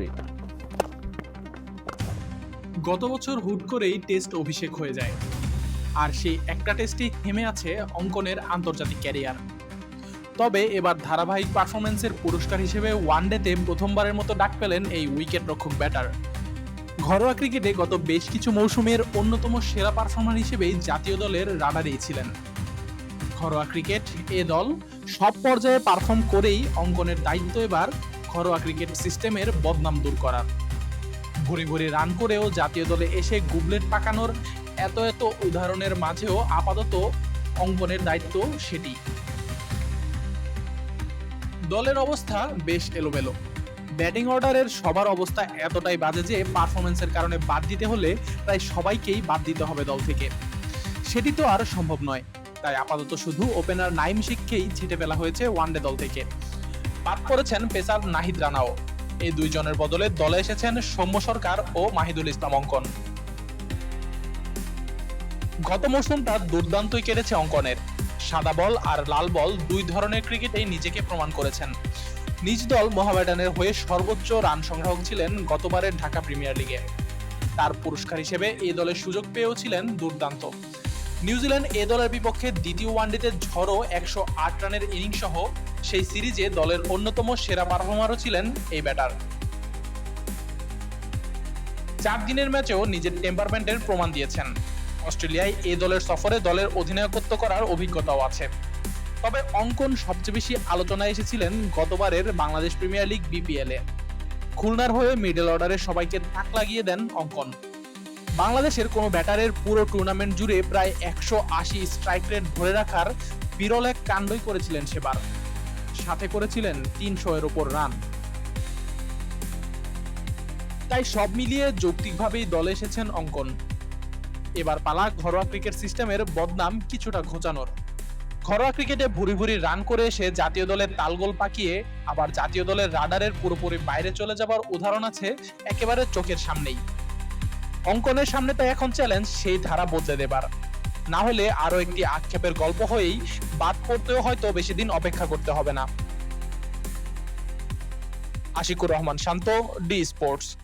Street গত বছর হুট করেই টেস্ট অভিষেক হয়ে যায়। আর সেই একটা টেস্টেই থেমে আছে অঙ্কনের আন্তর্জাতিক ক্যারিয়ার। তবে এবার ধারাবাহিক পারফরমেন্সের পুরস্কার হিসেবে ওয়ানডেতে প্রথমবারের মতো ডাক পেলেন এই উইকেট রক্ষক ব্যাটার। ঘরোয়া ক্রিকেটে গত বেশ কিছু মৌসুমের অন্যতম সেরা পারফর্মার হিসেবেই জাতীয় দলের রাডারেই ছিলেন। ঘরোয়া ক্রিকেট এ দল সব পর্যায়ে পারফর্ম করেই অঙ্কনের দায়িত্ব এবার ঘরোয়া ক্রিকেট সিস্টেমের বদনাম দূর করার। ভুরি ভুরি রান করেও জাতীয় দলে এসে গুবলেট পাকানোর এত এত উদাহরণের মাঝেও আপাতত অঙ্কনের দায়িত্ব সেটি। দলের অবস্থা বেশ এলোমেলো। ব্যাটিং অর্ডারের সবার অবস্থা এতটাই বাজে যে পারফরমেন্সের কারণে বাদ দিতে হলে প্রায় সবাইকেই বাদ দিতে হবে দল থেকে। সেটি তো আর সম্ভব নয়। তাই আপাতত শুধু ওপেনার নাইম শিখকেই ছিটে ফেলা হয়েছে ওয়ানডে দল থেকে। বাদ পড়েছেন পেসার নাহিদ রানাও। এই দুইজনের বদলে দলে এসেছেন সৌম্য সরকার ও মাহিদুল ইসলাম অঙ্কন। গত মৌসুমটা দুর্দান্তই কেটেছে অঙ্কনের। সাদা বল আর লাল বল দুই ধরনের ক্রিকেটেই নিজেকে প্রমাণ করেছেন। নিজ দল মোহামেডানের হয়ে সর্বোচ্চ রান সংগ্রাহক ছিলেন গতবারের ঢাকা প্রিমিয়ার লিগে। তার পুরস্কার হিসেবে এই দলের সুযোগ পেয়েও ছিলেন দুর্দান্ত। নিউজিল্যান্ড এ দলের বিপক্ষে দ্বিতীয় ওয়ানডেতে ঝড়ো একশো আট রানের ইনিংস সহ সেই সিরিজে দলের অন্যতম সেরা পারফর্মারও ছিলেন এই ব্যাটার। চার দিনের ম্যাচেও নিজের টেম্পারমেন্টের প্রমাণ দিয়েছেন। অস্ট্রেলিয়ায় এ দলের সফরে দলের অধিনায়কত্ব করার অভিজ্ঞতাও আছে। তবে অঙ্কন সবচেয়ে বেশি আলোচনায় এসেছিলেন গতবারের বাংলাদেশ প্রিমিয়ার লিগ বিপিএল। খুলনার হয়ে মিডল অর্ডারে সবাইকে তাক লাগিয়ে দেন অঙ্কন। বাংলাদেশের কোনো ব্যাটারের পুরো টুর্নামেন্ট জুড়ে প্রায় একশো আশি স্ট্রাইক রেট ধরে রাখার বিরল এক কাণ্ডই করেছিলেন সেবার। সাথে করেছিলেন তিনশো এর ওপর রান তাই সব মিলিয়ে যৌক্তিকভাবেই দলে এসেছেন অঙ্কন। এবার পালা ঘরোয়া ক্রিকেট সিস্টেমের বদনাম কিছুটা ঘোচানোর। ঘরোয়া ক্রিকেটে ভুরি ভুরি রান করে এসে জাতীয় দলের তালগোল পাকিয়ে আবার জাতীয় দলের রাডারের পুরোপুরি বাইরে চলে যাবার উদাহরণ আছে একেবারে চোখের সামনেই। অঙ্কনের সামনে তো এখন চ্যালেঞ্জ সেই ধারা বদলে দেবার। না হলে আরও একটি আক্ষেপের গল্প হয়েই বাদ পড়তেও হয়তো বেশি দিন অপেক্ষা করতে হবে না। Ashikur Rahman Shanto D sports